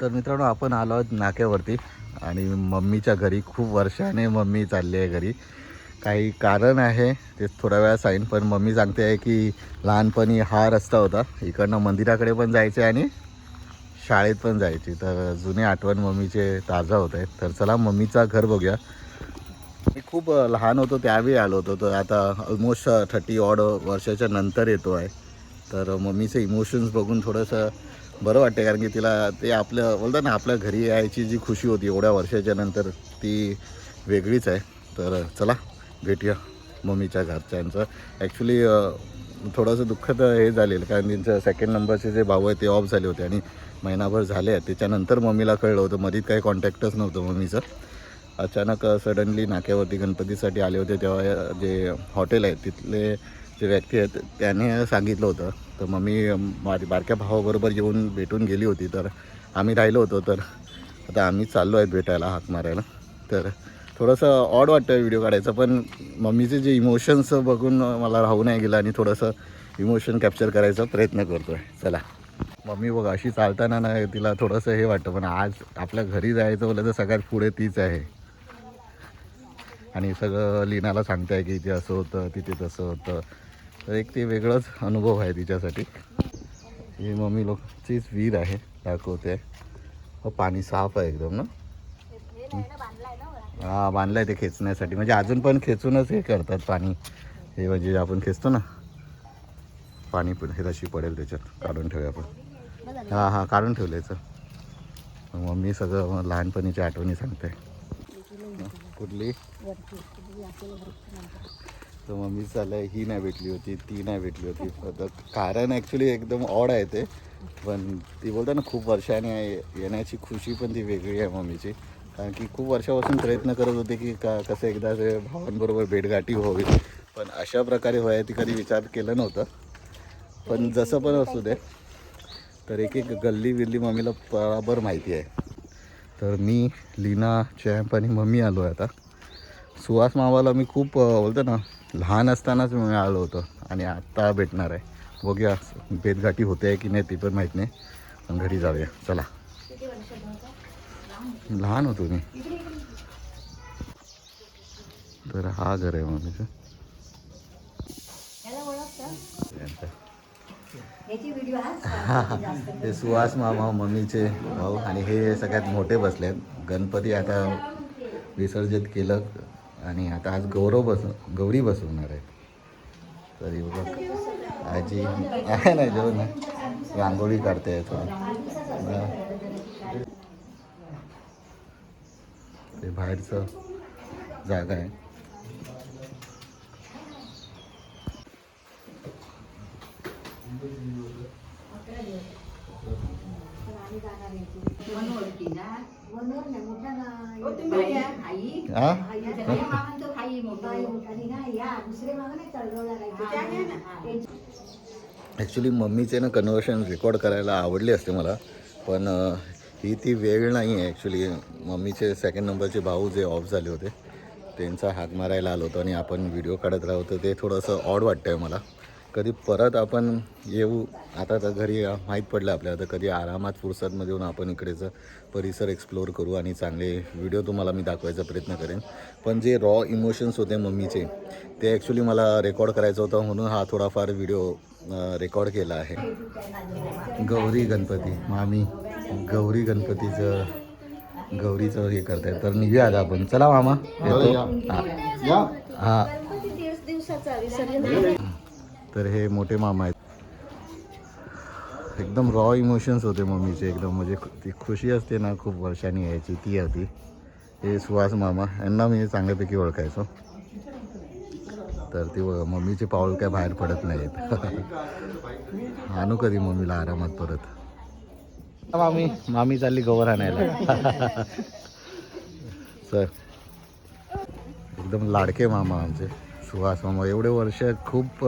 तर मित्रांनो आपण आलो आहोत नाक्यावरती आणि मम्मीच्या घरी. खूप वर्षाने मम्मी चालली आहे घरी. काही कारण आहे ते थोड्या वेळा सांगेन पण मम्मी सांगते आहे की लहानपणी हा रस्ता होता. इकडनं मंदिराकडे पण जायचे आणि शाळेत पण जायची. तर जुने आठवण मम्मीचे ताजा होत आहेत. तर चला मम्मीचा घर बघूया. मी खूप लहान होतो त्यावेळी आलो होतो. तर आता ऑलमोस्ट थर्टी ऑड वर्षाच्या नंतर येतो आहे. तर मम्मीचे इमोशन्स बघून थोडंसं बरं वाटते कारण की तिला ते आपलं बोलतात ना आपल्या घरी यायची जी खुशी होती एवढ्या वर्षाच्या नंतर ती वेगळीच आहे. तर चला भेटूया मम्मीच्या घरच्यांचं. ॲक्च्युली थोडंसं दुःखद हे झालेलं कारण त्यांचं सेकंड नंबरचे जे भाऊ आहे ते ऑफ झाले होते आणि महिनाभर झाले आहेत. त्याच्यानंतर मम्मीला कळलं होतं मधीत काही कॉन्टॅक्टच नव्हतं मम्मीचं. अचानक सडनली नाक्यावरती गणपतीसाठी आले होते तेव्हा जे हॉटेल आहे तिथले जे व्यक्ती आहेत त्याने सांगितलं होतं. तर मम्मी माझ्या बारक्या भावाबरोबर येऊन भेटून गेली होती तर आम्ही राहिलो होतो तर आता आम्ही चाललो आहेत भेटायला हाक मारायला. तर थोडंसं ऑड वाटतं व्हिडिओ काढायचं पण मम्मीचे जे इमोशन्स बघून मला राहू नाही गेलं आणि थोडंसं इमोशन कॅप्चर करायचा प्रयत्न करतो आहे चला. मम्मी बघ अशी चालताना ना तिला थोडंसं हे वाटतं पण आज आपल्या घरी जायचं बोललं तर सगळ्यात पुढे तीच आहे. आणि सगळं लिनाला सांगताय की इथे असं होतं तिथे तसं होतं. तर एक ते वेगळंच अनुभव आहे तिच्यासाठी. ही मम्मी लोकचीच विहीर आहे दाखवते. हो पाणी साफ आहे एकदम ना? हा बांधलं आहे ते खेचण्यासाठी. म्हणजे अजून पण खेचूनच हे करतात पाणी. हे म्हणजे आपण खेचतो ना? पाणी पण हे तशी पडेल त्याच्यात. काढून ठेवूया आपण. हां हां काढून ठेवल्याचं मम्मी सगळं लहानपणीच्या आठवणी सांगते. कुठली? तर मम्मी चालय ही नाही भेटली होती ती नाही भेटली होती. कारण ॲक्च्युली एकदम ऑड आहे ते. पण ती बोलतात ना खूप वर्षाने येण्याची खुशी पण ती वेगळी आहे मम्मीची. कारण की खूप वर्षापासून प्रयत्न करत होते की का कसं एकदा ते भावांबरोबर भेटगाठी व्हावी. पण अशा प्रकारे व्हाय ती कधी विचार केलं नव्हतं. पण जसं पण असू दे तर एक एक गल्ली बिल्ली मम्मीला बराबर माहिती आहे. तर मी लीना चॅम्प आणि मम्मी आलो आहे आता. सुहास मामाला मी खूप बोलतो ना लहान असतानाच मिळालो होतं आणि आत्ता भेटणार आहे. बघूया भेटगाठी होते आहे की नाही ती पण माहीत नाही. पण घरी जाऊया. चला. लहान होतो मी. तर हा घर आहे मम्मीचं. हे सुहास मामा मम्मीचे भाऊ आणि हे सगळ्यात मोठे बसले आहेत गणपती आता विसर्जित केलं. आणि आता आज गौरव बस गौरी बसवणार आहेत. तरी बघ. आजी आहे ना जेवण? आहे रांगोळी काढते थोडं. ते बाहेरचं जागा आहे. हा ॲक्च्युली मम्मीचे ना कन्वर्शन रेकॉर्ड करायला आवडले असते मला. पण ही ती वेळ नाही आहे ॲक्च्युली मम्मीचे सेकंड नंबरचे भाऊ जे ऑफ झाले होते त्यांचा हाक मारायला आलो होतो आणि आपण व्हिडिओ काढत राहतो ते थोडंसं ऑड वाटतं आहे मला. कधी परत आपण येऊ? आता तर घरी माहीत पडलं आपल्याला तर कधी आरामात फुरसतमध्ये येऊन आपण इकडेचं परिसर एक्सप्लोअर करू आणि चांगले व्हिडिओ तुम्हाला मी दाखवायचा प्रयत्न करेन. पण जे रॉ इमोशन्स होते मम्मीचे ते ॲक्च्युली मला रेकॉर्ड करायचं होतं. म्हणून हा थोडाफार व्हिडिओ रेकॉर्ड केला आहे. गौरी गणपती मामी गौरी गणपतीचं गौरीचं हे करताय तर निघूया आता आपण. चला मामा येतो. हा हा. तर हे मोठे मामा आहेत. एकदम रॉ इमोशन्स होते मम्मीचे एकदम. म्हणजे ती खुशी असते ना खूप वर्षांनी यायची ती होती हे सुहास मामा यांना मी चांगल्यापैकी ओळखायचो. तर ती मम्मीचे पाऊल काय बाहेर पडत नाहीत. आणू कधी मम्मीला आरामात परत. मामी मामी चालली गवर आणायला. सर एकदम लाडके मामा आमचे. सुहास मामा एवढे वर्ष खूप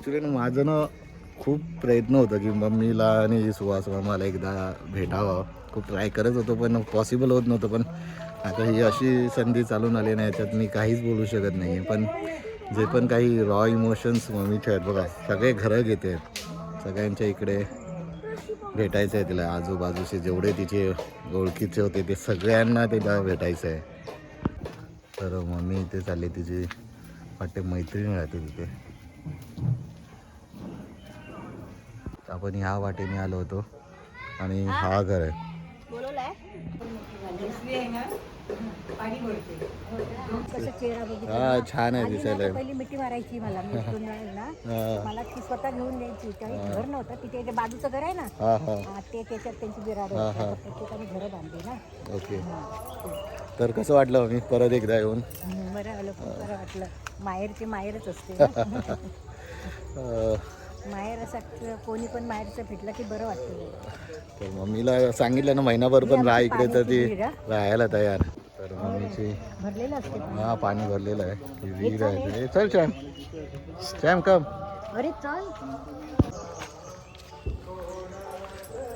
ॲक्च्युली ना माझं ना खूप प्रयत्न होता की मम्मीला आणि सुहास मामाला एकदा भेटावं. खूप ट्राय करत होतो पण पॉसिबल होत नव्हतं. पण आता ही अशी संधी चालून आली नाही याच्यात मी काहीच बोलू शकत नाही आहे पण जे पण काही रॉ इमोशन्स मम्मीचे आहेत बघा सगळे घरं घेते. सगळ्यांच्या इकडे भेटायचं आहे तिला. आजूबाजूचे जेवढे तिचे ओळखीचे होते ते सगळ्यांना तिला भेटायचं आहे तर मम्मी इथे चालली तिची वाटते मैत्रीण राहते तिथे. आपण ह्या वाटेने आलो होतो. आणि हा घर आहे. हा. छान आहे दिसायला. पहिली मिठी मारायची मला ना मला ती स्वतः घेऊन द्यायची त्यावेळी घर नव्हतं. तिथे ते बाजूचं घर आहे ना? हा हा. हा, ते त्याच्यात त्यांची बिराड हा, हा. प्रत्येकाने घरं बांधली ना. ओके. हा, तर कसं वाटलं मी परत एकदा येऊन. हम्म, बरं आलं. खूप बरं वाटलं. माहेरची माहेरच असते ना. अं, माहेर असं कोणी पण माहेरचं फिटलं की बरं वाटतं तर मम्मीला सांगितलं ना महिनाभर पण राहा इकडे तर ती. राहायला तयार. तर मम्मीची भरलेलं असते हा पाणी भरलेलं आहे. विहीर आहे. चल श्याम. श्याम कम अरे चल.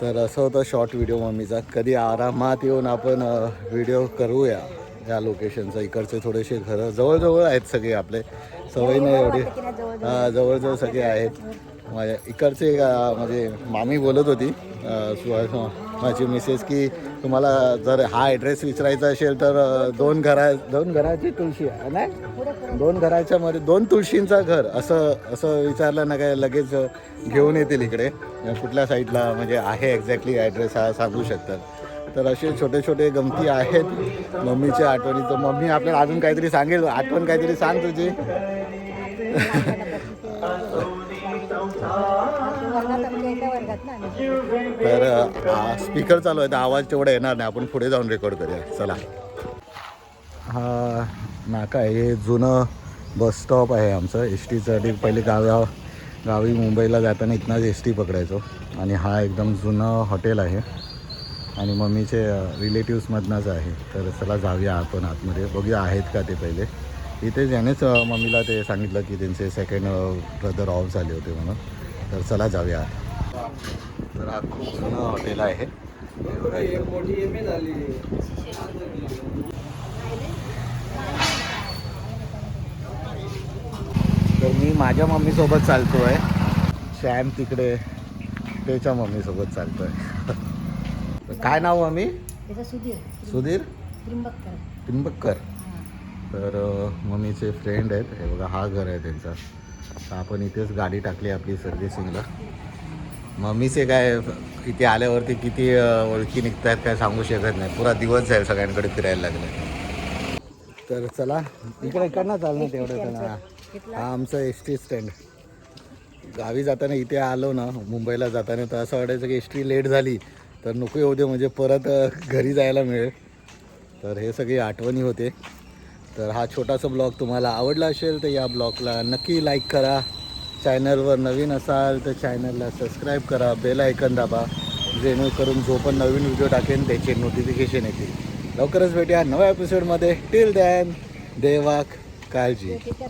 तर असं होतं शॉर्ट व्हिडिओ मम्मीचा. कधी आरामात येऊन आपण व्हिडिओ करूया या लोकेशनचा इकडचे थोडेसे घरं जवळजवळ आहेत सगळे आपले. सवय नाही एवढी. की नाही जवळ हा जवळजवळ. सगळे आहेत. माझ्या इकडचे म्हणजे मामी बोलत होती सुहास माझी मिसेस की तुम्हाला जर हा ॲड्रेस विचारायचा असेल तर दोन घरा दोन घराची तुळशी आहे ना दोन घराच्या मध्ये दोन तुळशींचं घर असं असं विचारलं ना काय लगेच घेऊन येतील इकडे. कुठल्या साईडला म्हणजे आहे एक्झॅक्टली ॲड्रेस हा सांगू शकतात. तर असे छोटे छोटे गमती आहेत मम्मीच्या आठवणी तर मम्मी आपल्याला अजून काहीतरी सांगेल? आठवण काहीतरी सांग तुझी. तर स्पीकर चालू आहे. तर आवाज तेवढा येणार नाही. आपण पुढे जाऊन रेकॉर्ड करूया. चला. हा नाका आहे. हे जुनं बस स्टॉप आहे आमचं. एस टीसाठी पहिले गाव्या गावी मुंबईला जाताना इथनंच एस टी पकडायचो. आणि हा एकदम जुनं हॉटेल आहे. आणि मम्मीचे रिलेटिव्समधनंच आहे. तर चला जाऊया आपण आतमध्ये. बघूया आहेत का ते पहिले. इथे ज्यानेच मम्मीला ते सांगितलं की त्यांचे सेकंड ब्रदर ऑफ झाले होते म्हणून. तर चला जाऊया. तर हा खूप जुनं हॉटेल आहे. तर मी माझ्या मम्मीसोबत चालतो आहे शॅम तिकडे त्याच्या मम्मीसोबत चालतो आहे काय नाव मम्मी? सुधीर. सुधीर? त्रिंबककर. तर मम्मीचे फ्रेंड आहेत. हे बघा हा घर आहे त्यांचा. आपण इथेच गाडी टाकली आपली सर्व्हिसिंगला. मम्मीचे काय इथे आल्यावरती किती ओळखी ओळखी निघतात काय सांगू शकत नाही. पुरा दिवस जाईल सगळ्यांकडे फिरायला लागले. तर चला इकडे इकडनं चालणार तेवढं हा. आमचं एस टी स्टँड. गावी जाताना इथे आलो ना मुंबईला जाताना तर असं वाटायचं की एस टी लेट झाली तर नको येऊ दे म्हणजे परत घरी जायला मिळेल. तर हे सगळी आठवणी होते. तर हा छोटासा ब्लॉग तुम्हाला आवडला असेल तर या ब्लॉगला नक्की लाईक करा. चॅनलवर नवीन असाल तर चॅनलला सबस्क्राईब करा बेल ऐकन दाबा जेणेकरून जो पण नवीन व्हिडिओ टाकेन त्याचे नोटिफिकेशन येतील. लवकरच भेटूया नव्या एपिसोडमध्ये टिल दॅन देवाक काळजी.